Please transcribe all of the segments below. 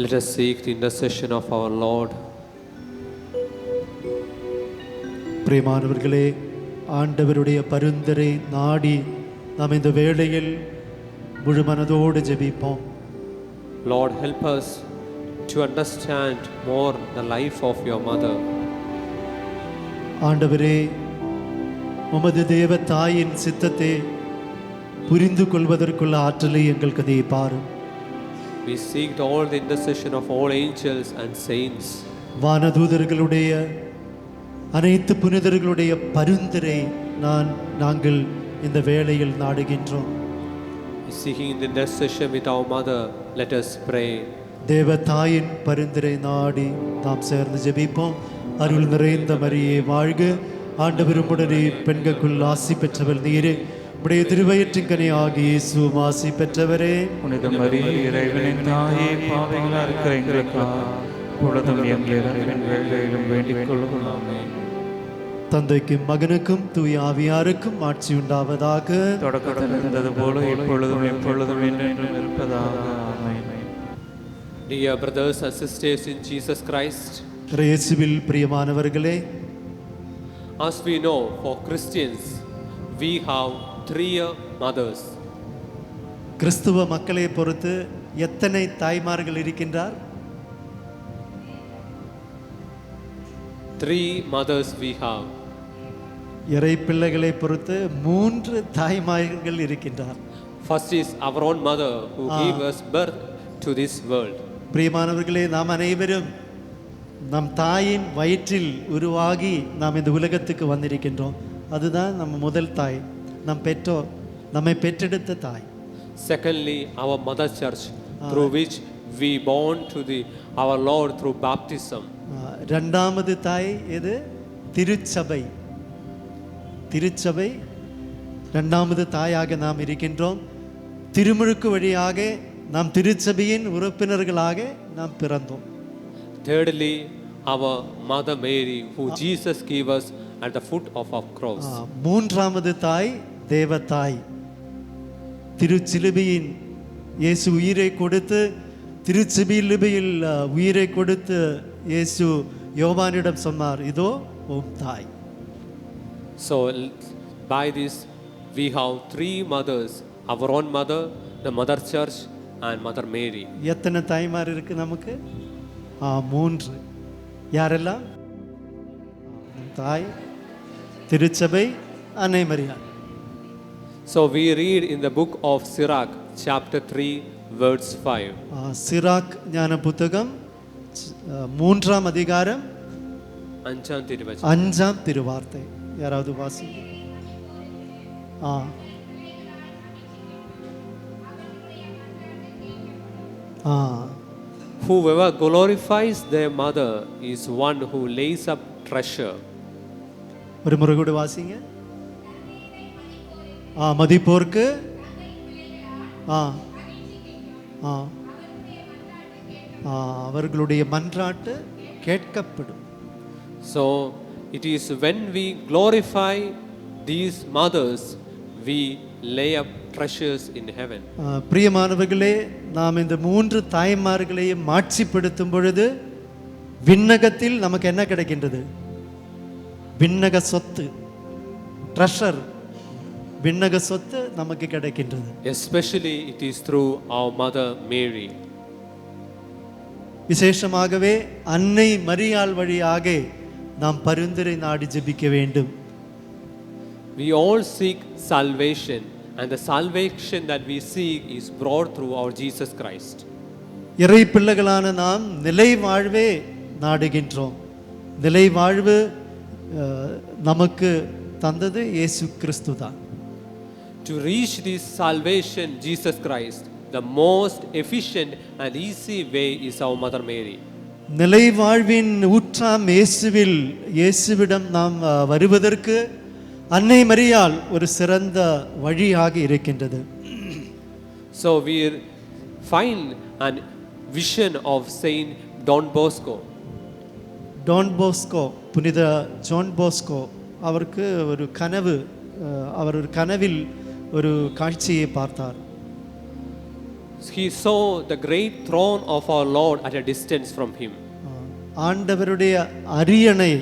Let us seek the intercession of our Lord. பிரியமானவர்களே ஆண்டவருடைய பரிந்துரை நாடி நாம் இந்த வேளையில் முழு மனதோடு ஜெபிப்போம் Lord, help us to understand more the life of your mother. ஆண்டவரே உமது தேவ தாயின் சித்தத்தை புரிந்து கொள்வதற்குள்ள ஆற்றலை எங்களுக்கு நீ பாரும் We seek all the intercession of all angels and saints. வானதூதர்களுடைய அனைத்து புனிதர்களுடைய பரிந்துரை நான் நாங்கள் இந்த வேளையில் நாடுகின்றோம். Seeking the intercession with our mother, let us pray. தேவ தாயின் பரிந்துரை நாடி நாம் சேர்ந்து ஜெபிப்போம். அருள் நிறைந்த மரியே வாழ்க. ஆண்டவரும் உடனே பெண்களுக்குள் ஆசி பெற்றவர் நீரே. உடைய திருவயிற்றின் ஆகிய இயேசுவும் ஆசி பெற்றவரே. புனித மரி இறைவனின் தாயே பாவைகளா இருக்கிற எங்களுக்காக பொழுதும் எங்கள் இறைவன் வேலையிலும் வேண்டிக் கொள்ளும் தந்தைக்கும் மகனுக்கும் தூய ஆவியாருக்கும் ஆட்சி உண்டாவதாக. தொடக்கத்தில் இருந்தது போல இப்பொழுதும் எப்பொழுதும் என்றென்றும் இருப்பதாக. ஆமென். Dear brothers and sisters in Jesus Christ, இயேசுவில் பிரியமானவர்களே. as we know, for Christians, we have three mothers. கிறிஸ்துவ மக்களை பொறுத்து எத்தனை தாய்மார்கள் இருக்கின்றார் Three mothers we have. இறை பிள்ளைகளை பொறுத்து மூன்று தாய்மார்கள் இருக்கின்றார் First is our own mother who gave us birth to this world. பிரியமானவர்களே நாம் அனைவரும் நம் தாயின் வயிற்றில் உருவாகி நாம் இந்த உலகத்துக்கு வந்திருக்கின்றோம் அதுதான் நம்ம முதல் தாய் நம் பெற்றோர் நம்மை பெற்றெடுத்த தாய் Secondly, our mother church, through which we born to the our Lord through baptism. ஆ, ரெண்டாமது தாய் எது திருச்சபை திருச்சபை ரெண்டாமது தாயாக நாம் இருக்கின்றோம் திருமுழுக்கு வழியாக நாம் திருச்சபையின் உறுப்பினர்களாக நாம் பிறந்தோம் Thirdly, our mother Mary, who Jesus gave us at the foot of our cross. ஆ, மூன்றாமது தாய் தேவ தாய் திருச்சிலுவையின் இயேசு உயிரை கொடுத்து திருச்சிலுவையில் ஆ, உயிரை கொடுத்து இயேசு யோவானிடம் சொன்னார் இதோ உம் தாய். L- by this, we have three mothers our own mother, the mother church, and Mother Mary. எத்தனை தாய்மார் இருக்கு நமக்கு? மூன்று. யாரெல்லாம்? தாய் திருச்சபை அன்னை மரியாள். So we read in the book of Sirach, chapter 3, verse 5. Sirach, Jnana Puthagam, Moonra Madhigaram, Anjam Tiruvachan. Anjam Tiruvarte. Ah. Ah. Whoever glorifies their mother is one who lays up treasure. ஒரு முறை கூட வாசிங்க ஆ மதிப்போர்க்கு? ஆ. ஆ. ஆ, அவர்களுடைய மன்றாட்டு கேட்கப்படும். It is when we glorify these mothers, we lay up treasures in heaven. ஆ, பிரியமானவர்களே நாம் இந்த மூன்று தாய்மார்களையும் மாட்சிப்படுத்தும் பொழுது விண்ணகத்தில் நமக்கு என்ன கிடைக்கின்றது? விண்ணக சொத்து ட்ரெஷர் விண்ணக சொத்து நமக்கு கிடைக்கின்றது Especially, it is through our mother Mary. விசேஷமாகவே அன்னை மரியாள் வழியாக நாம் பரிந்துரை நாடி ஜெபிக்க வேண்டும் We all seek salvation, and the salvation that we seek is brought through our Jesus Christ. இறை பிள்ளைகளான நாம் நிலை வாழ்வே நாடுகின்றோம் நிலை வாழ்வு நமக்கு தந்தது இயேசு கிறிஸ்து தான் To reach this salvation, Jesus Christ, the most efficient and easy way is our Mother Mary. நிலை வாழ்வின் ஊற்றாம் இயேசுவில் இயேசுவிடம் நாம் வருவதற்கு அன்னை மரியாள் ஒரு சிறந்த வழியாக இருக்கின்றது So we find an vision of Saint Don Bosco. Don Bosco புனித ஜான் போஸ்கோ அவருக்கு ஒரு கனவு அவர் ஒரு கனவில் ஒரு காட்சியை பார்த்தார் he saw the great throne of our Lord at a distance from him. ஆண்டவருடைய அரியணை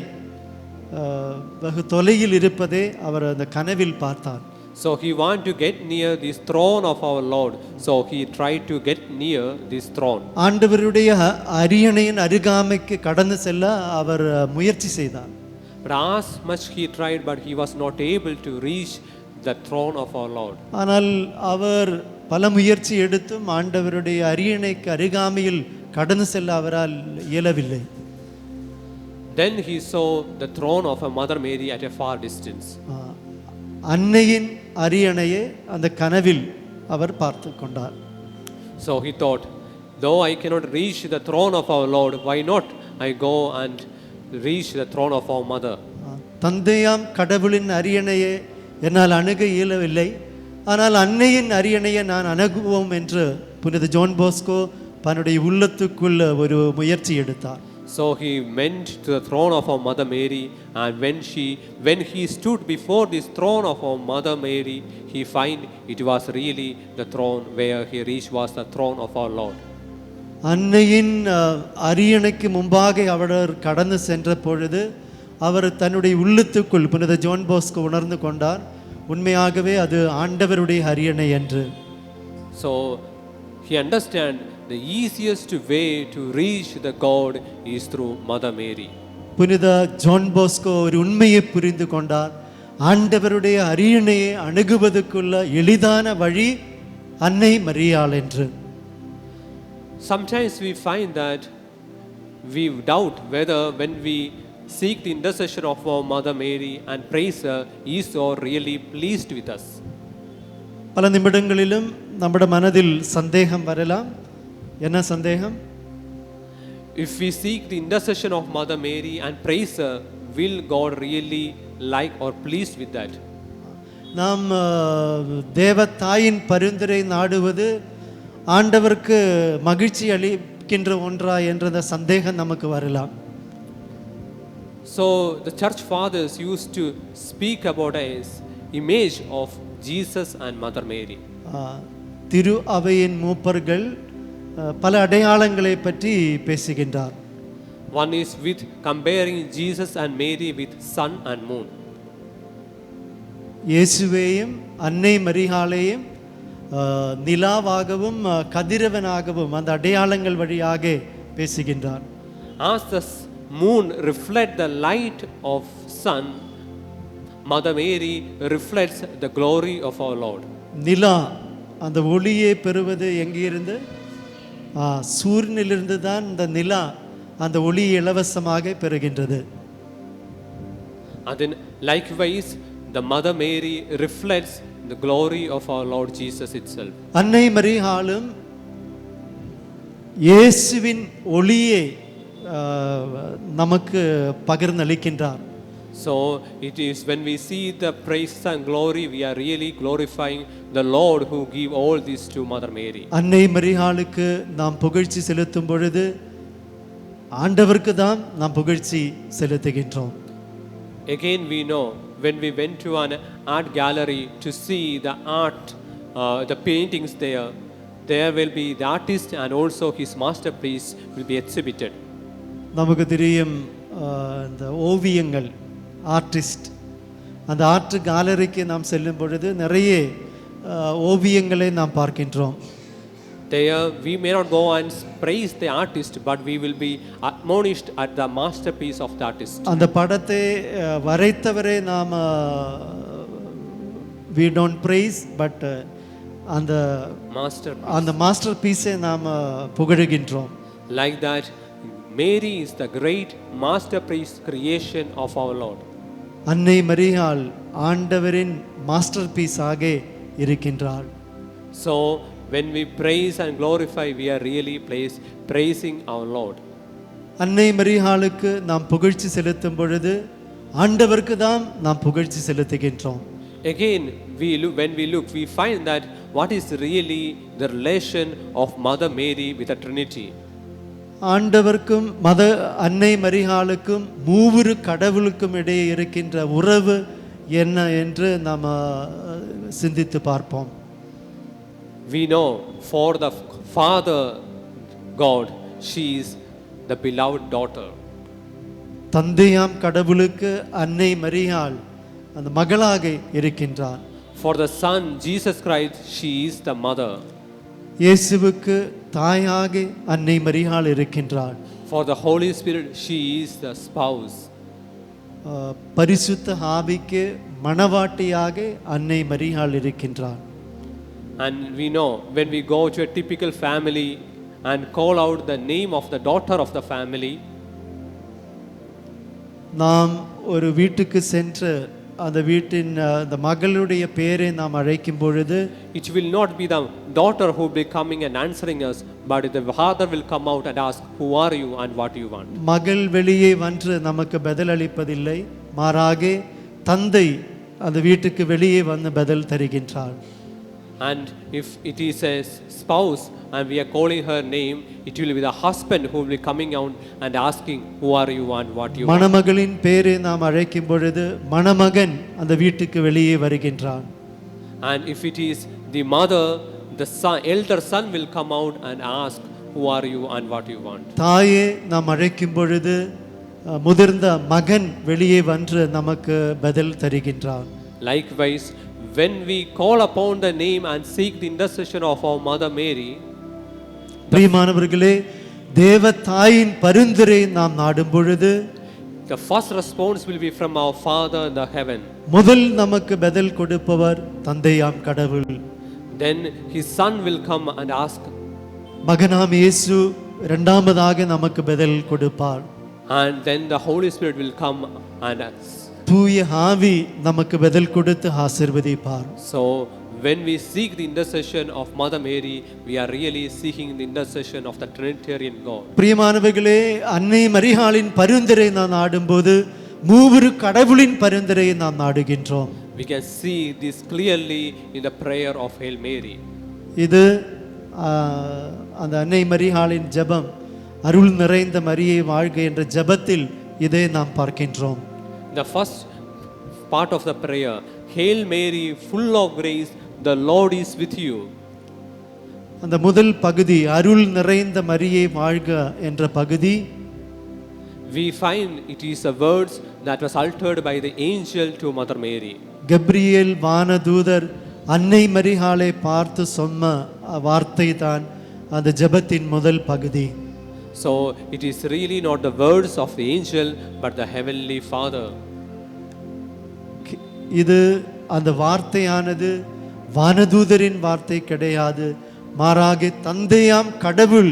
வெகு தொலையில் இருப்பதை அவர் அந்த கனவில் பார்த்தார் So he wanted to get near this throne of our Lord. So he tried to get near this throne. ஆண்டவருடைய அரியணையின் அருகாமைக்கு கடந்து செல்ல அவர் முயற்சி செய்தார் But as much he tried, but he was not able to reach the throne of our Lord. ஆனால் அவர் பல முயற்சி எடுத்தும் ஆண்டவருடைய அரியணைக்கு அருகாமையில் கடந்து செல்ல அவரால் இயலவில்லை Then he saw the throne of a Mother Mary at a far distance. அன்னையின் அரியணையை அந்த கனவில் அவர் பார்த்து கொண்டார் So he thought, though I cannot reach the throne of our Lord, why not I go and reach the throne of our mother? தந்தையாம் கடவுளின் அரியணையை என்னால் அணுக இயலவில்லை ஆனால் அன்னையின் அரியணையை நான் அணுகுவோம் என்று புனித ஜோன் போஸ்கோ தன்னுடைய உள்ளத்துக்குள்ள ஒரு முயற்சி எடுத்தார் So he went to the throne of our mother Mary, and when she when he stood before this throne of our mother Mary, he find it was really the throne where he reached was the throne of our Lord. அன்னையின் அரியணைக்கு முன்பாக அவர் கடந்து சென்ற பொழுது அவர் தன்னுடைய உள்ளத்துக்குள் புனித zone Bosco உணர்ந்து கொண்டார் உண்மையாகவே அது ஆண்டவருடைய அரியணை என்று. So he understand the easiest way to reach the God is through Mother Mary. புனித ஜான் போஸ்கோ ஒரு உண்மையை புரிந்து கொண்டார். ஆண்டவருடைய அரியணையை அணுகுவதற்குள்ள எளிதான வழி அன்னை மரியாள் என்று. Sometimes we find that we doubt whether when we seek the intercession of our Mother Mary and praise her, is God really pleased with us? பல நிமிடங்களிலும் நம்முடைய மனதில் சந்தேகம் வரலாம் என்ன சந்தேகம் If we seek the intercession of Mother Mary and praise her, will God really like or pleased with that? நாம் தேவ தாயின் பரிந்துரை நாடுவது ஆண்டவருக்கு மகிழ்ச்சி அளிக்கின்ற ஒன்றா என்ற சந்தேகம் நமக்கு வரலாம் So the church fathers used to speak about as image of Jesus and Mother Mary. அஹ், திரு அவையின் மூப்பர்கள் அஹ், பல அடையாளங்களை பற்றி பேசுகின்றார் One is with comparing Jesus and Mary with sun and moon. இயேசுவையும் அன்னை மரியாளையும் அஹ், நிலாவாகவும் அஹ், கதிரவனாகவும் அந்த அடையாளங்கள் வழியாக பேசுகின்றார் As the s- moon reflects the light of sun, Mother Mary reflects the glory of our Lord. நிலா அந்த ஒளியை பெறுவது எங்கிருந்து சூரியனிலிருந்து தான் இந்த நிலா அந்த ஒளி இலவசமாக பெறுகின்றது And then likewise, the Mother Mary reflects the glory of our Lord Jesus itself. அன்னை மரியாளும் இயேசுவின் ஒளியை நமக்கு பகிர்ந்தளிக்கின்றார் So it is when we see the praise and glory, we are really glorifying the Lord who gave all this to Mother Mary. அன்னை மரியாளுக்கு நாம் புகழ்ச்சி செலுத்தும் பொழுது ஆண்டவருக்கு தான் நாம் புகழ்ச்சி செலுத்துகின்றோம் Again, we know when we went to an art gallery to see the art, uh, the paintings there, there will be the artist and also his masterpiece will be exhibited. நமக்கு தெரியும் ஆஹ், இந்த ஓவியங்கள் ஆர்டிஸ்ட் அந்த art கேலரிக்கு நாம் செல்லும் பொழுது நிறைய ஓவியங்களை நாம் பார்க்கின்றோம் There, we may not go and praise the artist, but we will be admonished at the masterpiece of the artist. அந்த படத்தை வரைத்தவரை நாம் வி டோன்ட் ப்ரைஸ் பட் அந்த Master. அந்த மாஸ்டர் பீஸை நாம் புகழுகின்றோம் Like that, Mary is the great masterpiece creation of our Lord. அன்னை மரியாள் ஆண்டவரின் மாஸ்டர் பீஸாக இருக்கின்றாள் So, when we praise and glorify, we are really place, praising our Lord. அன்னை மரியாளுக்கு நாம் புகழ்ச்சி செலுத்தும் பொழுது ஆண்டவருக்கு தான் நாம் புகழ்ச்சி செலுத்துகின்றோம் Again, we look, when we look, we find that what is really the relation of Mother Mary with the Trinity. ஆண்டவருக்கும் மத அன்னை மரியாளுக்கும் மூவுரு கடவுளுக்கும் இடையே இருக்கின்ற உறவு என்ன என்று நாம் சிந்தித்து பார்ப்போம் We know for the Father God, she is the beloved daughter. தந்தையாம் கடவுளுக்கு அன்னை மரியாள் அந்த மகளாக இருக்கின்றார் For the Son, Jesus Christ, she is the mother. இயேசுவுக்கு தாயாக அன்னை மரியாள் இருக்கின்றாள் For the Holy Spirit, she is the spouse. பரிசுத்த ஆவிக்கு மணவாட்டியாக அன்னை மரியாள் இருக்கின்றாள் And we know when we go to a typical family and call out the name of the daughter of the family, நாம் ஒரு வீட்டுக்கு சென்று அந்த வீட்டின் அந்த மகளுடைய பெயரை நாம் அழைக்கும் பொழுது not be the daughter who will be coming and answering us, but the father will come out and ask, Who are you and what do you want? மகள் வெளியே வந்து நமக்கு பதில் அளிப்பதில்லை மாறாக தந்தை அந்த வீட்டுக்கு வெளியே வந்து பதில் தருகின்றார் And if it is a spouse and we are calling her name, it will be the husband who will be coming out and asking, Who are you and what you want? மணமகளின் பேரை நாம் அழைக்கும் பொழுது மணமகன் அந்த வீட்டுக்கு வெளியே வருகின்றான் And if it is the mother, the son, elder son will come out and ask, Who are you and what you want? தாயே நாம் அழைக்கும் பொழுது அஹ், முதிர்ந்த மகன் வெளியே வந்து நமக்கு பதில் தருகின்றான் Likewise, when we call upon the name and seek the intercession of our Mother Mary, பிரியமானவர்களே தேவ தாயின் பரிந்துரை நாம் நாடும் பொழுது the first response will be from our Father in the heaven. முதல் நமக்கு பதில் கொடுப்பவர் தந்தையாம் கடவுள் Then His Son will come and ask, மகனாம் இயேசு இரண்டாவதாக நமக்கு பதில் கொடுப்பார் and then the Holy Spirit will come and ask. தூய ஆவி நமக்கு பதில் கொடுத்து ஆசிர்வதிப்பார் So, when we seek the intercession of Mother Mary, we are really seeking the intercession of the Trinitarian God. பிரியமானவர்களே அன்னை மரியாளின் பரிந்துரை நாம் நாடும்போது மூவரு கடவுளின் பரிந்துரையை நாம் நாடுகின்றோம் We can see this clearly in the prayer of Hail Mary. இது ஆஹ், அந்த அன்னை மரியாளின் ஜெபம் அருள் நிறைந்த மரியை வாழ்க என்ற ஜெபத்தில் இதை நாம் பார்க்கின்றோம் The first part of the prayer Hail Mary, full of grace, the Lord is with you. அந்த முதல் பகுதி அருள் நிறைந்த மரியை வாழ்க என்ற பகுதி We find it is the words that was uttered by the angel to Mother Mary. Gabriel வானதூதர் அன்னை மரியாளை பார்த்து சொன்ன வார்த்தை தான் அந்த ஜெபத்தின் முதல் பகுதி So it is really not the words of the angel, but the Heavenly Father. இது அந்த வார்த்தையானது வானதூதரின் வார்த்தை கிடையாது மாறாக தந்தையாம் கடவுள்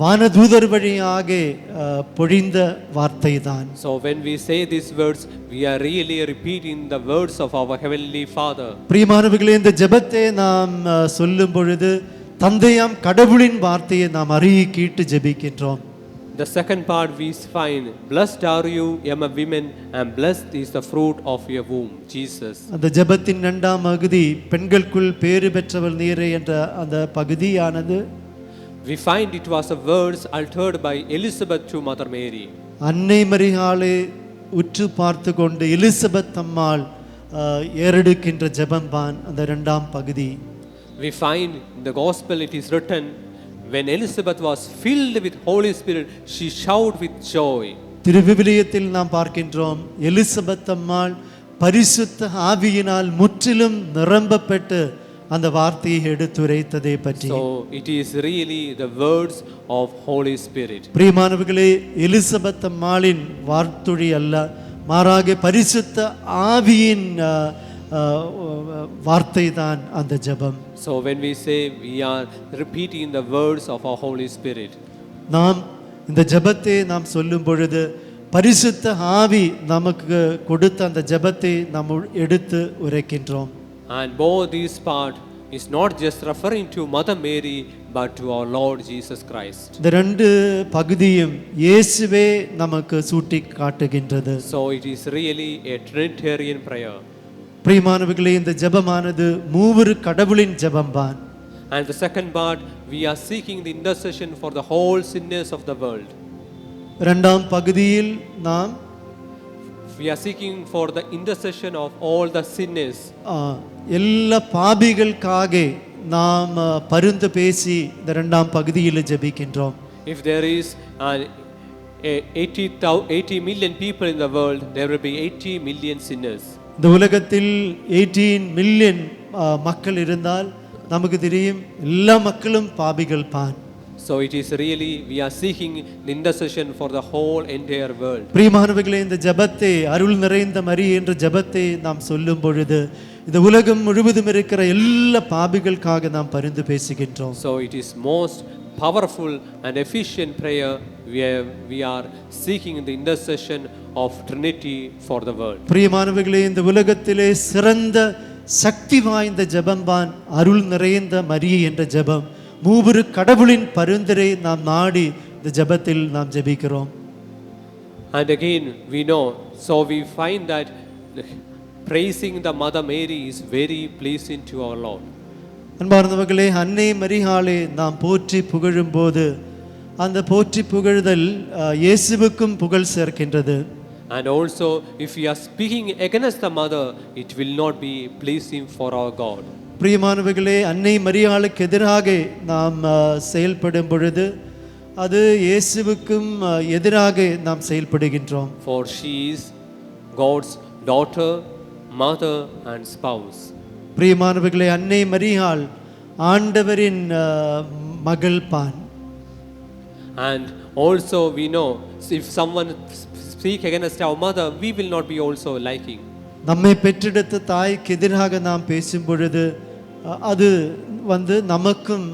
வானதூதர் வழியாக பொழிந்த வார்த்தை தான் So when we say these words, we are really repeating the words of our Heavenly Father. பிரியமானவர்களே இந்த ஜெபத்தை நாம் சொல்லும் பொழுது தந்தையாம் கடவுளின் வார்த்தையை நாம் அறிய கீட்டு ஜெபிக்கின்றோம் The second part we find, Blessed are you among women, and blessed is the fruit of your womb, Jesus. அந்த ஜெபத்தின் இரண்டாம் பகுதி பெண்களுக்குள் பேறு பெற்றவள் நீரே என்ற அந்த பகுதியானது We find it was the words uttered by Elizabeth to Mother Mary. அன்னை மரியாளை உற்று பார்த்து கொண்டு எலிசபெத் அம்மாள் ஏறெடுக்கின்ற ஜெபம்தான் அந்த இரண்டாம் பகுதி We find in the Gospel it is written, when Elizabeth was filled with Holy Spirit, she shouted with joy. திருவிவிலியத்தில் நாம் பார்க்கின்றோம் எலிசபெத் அம்மாள் பரிசுத்த ஆவியினால் முற்றிலும் நிரம்பப்பட்டு அந்த வார்த்தையை எடுத்துரைத்ததை பற்றி So it is really the words of Holy Spirit. பிரியமானவர்களே எலிசபெத் அம்மாளின் வார்த்துழி அல்ல மாறாக பரிசுத்த ஆவியின் வார்த்தை தான் அந்த ஜெபம் So when we say we are repeating the words of our Holy Spirit, நாம் இந்த ஜெபத்தை நாம் சொல்லும் பொழுது பரிசுத்த ஆவி நமக்கு கொடுத்த அந்த ஜெபத்தை நாம் எடுத்து உரைக்கின்றோம் and both this part is not just referring to Mother Mary, but to our Lord Jesus Christ. இந்த ரெண்டு பகுதியும் இயேசுவே நமக்கு சூட்டி காட்டுகின்றது So it is really a Trinitarian prayer. பிரியமானவர்களே இந்த ஜெபமானது மூவரு கடவுளின் ஜெபம்தான் And the second part, we are seeking the intercession for the whole sinners of the world. இரண்டாம் பகுதியில் நாம் We are seeking for the intercession of all the sinners. எல்லா பாபிகளுக்காக நாம் பரிந்து பேசி இந்த ரெண்டாம் பகுதியில் ஜெபிக்கின்றோம் If there is an, a 80, thou- 80 million people in the world, there will be 80 million sinners. இந்த உலகத்தில் எயிட்டீன் மில்லியன் மக்கள் இருந்தால் நமக்கு தெரியும் எல்லா மக்களும் பாபிகள் பான் So it is really, we are seeking the intercession for the whole entire world. பிரியமானவர்களே இந்த ஜெபத்தை அருள் நிறைந்த மரி என்ற ஜெபத்தை நாம் சொல்லும் பொழுது இந்த உலகம் முழுவதும் இருக்கிற எல்லா பாபிகளுக்காக நாம் பரிந்து பேசுகின்றோம் So it is most powerful and efficient prayer where we are seeking the intercession of Trinity for the world. பிரியமானவர்களே இந்த உலகத்திலே சிறந்த சக்தி வாய்ந்த ஜெபம்தான் அருள் நிறைந்த மரியை என்ற ஜெபம் மூவரு கடவுளின் பரிந்துரை நாம் நாடி இந்த ஜெபத்தில் நாம் ஜெபிக்கிறோம் And again, we know, so we find that praising the Mother Mary is very pleasing to our Lord. அன்பார்ந்தவர்களே அன்னை மரியாளை நாம் போற்றி புகழும்போது அந்த போற்றி புகழுதல் இயேசுவுக்கும் புகழ் சேர்க்கின்றது And also, if we are speaking against the Mother, it will not be pleasing for our God. பிரியமானவர்களே அன்னை மரியாளுக்கு எதிராக நாம் அஹ், செயல்படும் பொழுது அது இயேசுவுக்கும் அஹ், எதிராக நாம் செயல்படுகின்றோம் For she is God's daughter, mother, and spouse. பிரியமானவர்களே அன்னை மரியாள் ஆண்டவரின் அஹ், மகள் பான் And also, we know if someone speak against our mother, we will not be also liking. நம்மை பெற்றெடுத்த தாய்க்கு எதிராக நாம் பேசும் பொழுது அது வந்து நமக்கும்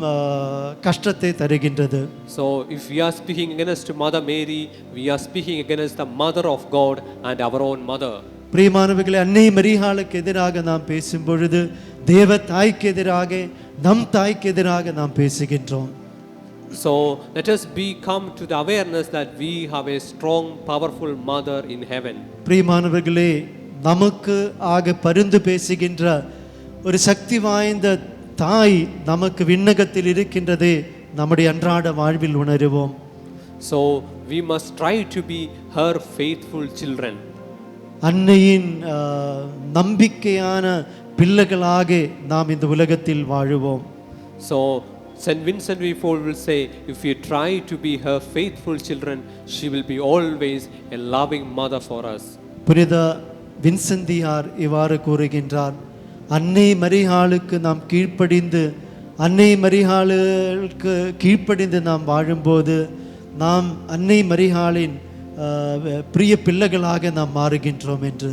கஷ்டத்தை தருகின்றது So, if we are speaking against Mother Mary, we are speaking against the Mother of God and our own mother. பிரியமானவர்களே அன்னை மரியாளுக்கு எதிராக நாம் பேசும் பொழுது தேவ தாய்க்கு எதிராக நம் தாய்க்கு எதிராக நாம் பேசுகின்றோம் So, let us be come to the awareness that we have a strong, powerful mother in heaven. பிரியமானவர்களே நமக்கு ஆக பரிந்து பேசுகின்ற ஒரு சக்தி வாய்ந்த தாய் நமக்கு விண்ணகத்தில் இருக்கின்றதே நம்முடைய அன்றாட வாழ்வில் உணருவோம் So, we must try to be her faithful children. அன்னையின் நம்பிக்கையான பிள்ளைகளாக நாம் இந்த உலகத்தில் வாழுவோம் So, St. Vincent de Paul will say, if you try to be her faithful children, she will be always a loving mother for us. புனித வின்சந்தியார் இவ்வாறு கூறுகின்றார் அன்னை மரிஹாளுக்கு நாம் கீழ்ப்படிந்து அன்னை மரிஹாளுக்கு கீழ்ப்படிந்து நாம் வாழும்போது நாம் அன்னை மரியாளின் பிரிய பிள்ளைகளாக நாம் மாறுகின்றோம் என்று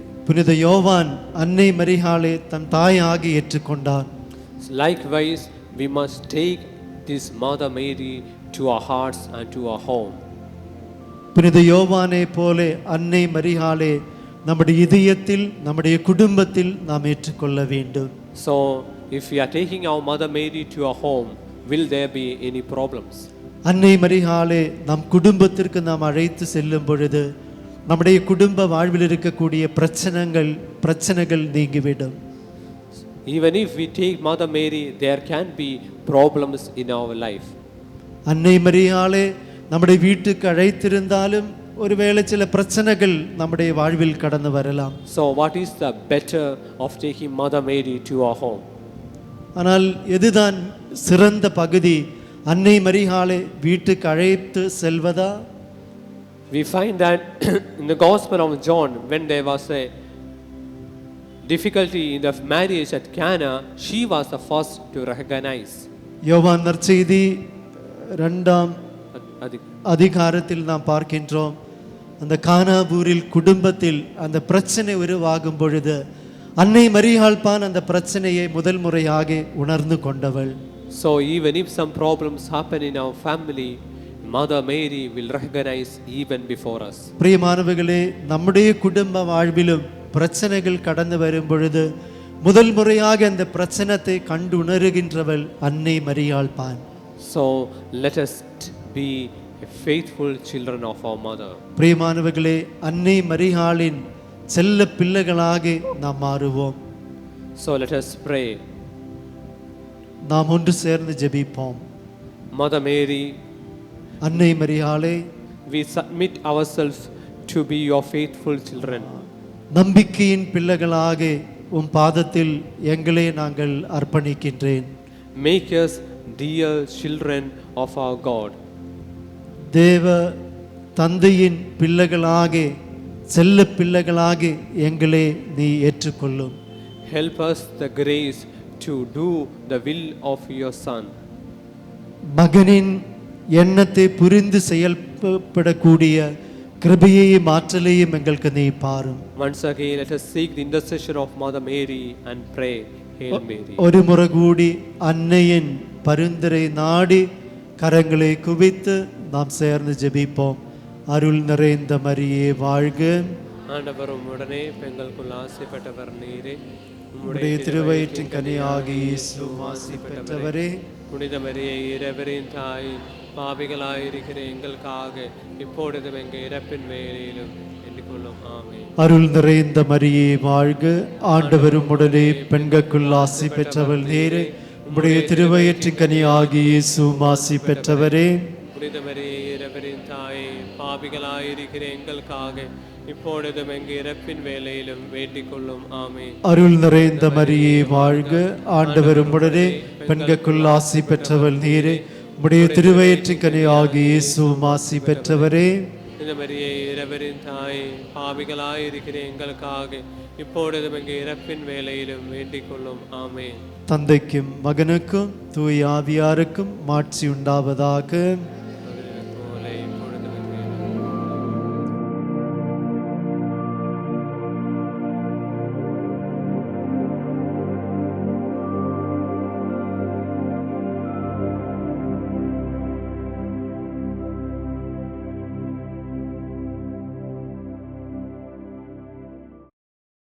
புனித யோவான் அன்னை மரியாளை தன் தாயாக ஏற்றுக்கொண்டார் Likewise, we must take this Mother Mary to our hearts and to our home. புனித யோவானை போல அன்னை மரியாளே நம்முடைய இதயத்தில் நம்முடைய குடும்பத்தில் நாம் ஏற்றுக்கொள்ள வேண்டும் So, if we are taking our Mother Mary to our home, will there be any problems? அன்னை மரியாளே நம் குடும்பத்திற்கு நாம் அழைத்து செல்லும் பொழுது நம்முடைய குடும்ப வாழ்வில் இருக்கக்கூடிய பிரச்சனைகள் பிரச்சனைகள் நீங்கிவிடும் Even if we take Mother Mary, there can be problems in our life. அன்னை மரியாளே நம்முடைய வீட்டுக்கு அழைத்திருந்தாலும் ஒருவேளை சில பிரச்சனைகள் நம்முடைய வாழ்வில் கடந்து வரலாம் So, what is the better of taking Mother Mary to our home? ஆனால் எதுதான் சிறந்த பகுதி அன்னை மரியாளை வீட்டுக்கு அழைத்து செல்வதா We find that in the Gospel of John, when there was a difficulty in the marriage at Cana, she was the first to recognize. யோவான் நற்செய்தி ரெண்டாம் அதிகாரத்தில் நாம் பார்க்கின்றோம் அந்த கானாபூரில் குடும்பத்தில் அந்த பிரச்சனை உருவாகும் பொழுது அன்னை மரியாள்பான் அந்த பிரச்சனையை முதல் முறையாக உணர்ந்து கொண்டவள் So, even if some problems happen in our family, Mother Mary will recognize even before us. பிரியமானவர்களே நம்முடைய குடும்ப வாழ்விலும் பிரச்சனைகள் கடந்து வரும் பொழுது முதல் முறையாக அந்த பிரச்சனத்தை கண்டு உணர்கின்றவள் அன்னை மரியாள் பான் So let us t- be faithful children of our mother. பிரியமானவர்களே அன்னை மரியாளின் செல்ல பிள்ளைகளாக நாம் மாறுவோம் So let us pray. நாம் ஒன்று சேர்ந்து ஜெபிப்போம் Mother Mary, அன்னை மரியாளே we submit ourselves to be your faithful children. நம்பிக்கையின் பிள்ளைகளாக உம் பாதத்தில் எங்களை நாங்கள் அர்ப்பணிக்கின்றேன் Make us dear children of our God. தேவ தந்தையின் பிள்ளைகளாக செல்ல பிள்ளைகளாக எங்களை நீ ஏற்றுக்கொள்ளும் Help us the grace to do the will of your Son. மகனின் எண்ணத்தை புரிந்து செயல்படக்கூடிய கிருபையையும் ஆற்றலையும் எங்களுக்கு நீ பாரும். Once again, let us seek the intercession of Mother Mary and pray, Hail Mary. ஒரு முறை கூடி அன்னையின் பரிந்துரை நாடி கரங்களை குவித்து நாம் சேர்ந்து ஜெபிப்போம். அருள் நிறைந்த மரியே வாழ்க. ஆண்டவர் உம்முடனே பெண்களுக்குள் ஆசைப்பட்டவர் நீரே. உம்முடைய திருவயிற்றின் கனியாகி இயேசு ஆசி பெற்றவரே புனித மரியே இறைவரின் தாய் பாவிகளாயிருக்கிற எங்களுக்காக இப்பொழுதும் எங்கள் இறப்பின் வேலையிலும் அருள் நிறைந்த மரியே வாழ்க. ஆண்டவரும் உடனே பெண்களுக்குள் ஆசி பெற்றவள் நேரே. உம்முடைய திருவயிற்றின் கனியாகி இயேசு ஆசி பெற்றவரே. புனித மரியே இறைவரின் தாயே பாவிகளாயிருக்கிற எங்களுக்காக இப்பொழுதும் எங்கள் இறப்பின் வேலையிலும் வேண்டிக் கொள்ளும் ஆமே அருள் நிறைந்த மரியே வாழ்க. ஆண்டவரும் உடனே பெண்களுக்குள் ஆசி பெற்றவள் நீரே. உம்முடைய திருவயிற்றின் கனியாகி இயேசு ஆசி பெற்றவரே. புனித மரியே இறைவரின் தாயே பாவிகளாயிருக்கிற எங்களுக்காக. இப்பொழுதும் எங்கள் இறப்பின் வேலையிலும் வேண்டிக் கொள்ளும். ஆமே தந்தைக்கும் மகனுக்கும் தூய ஆவியாருக்கும் மாட்சி உண்டாவதாக.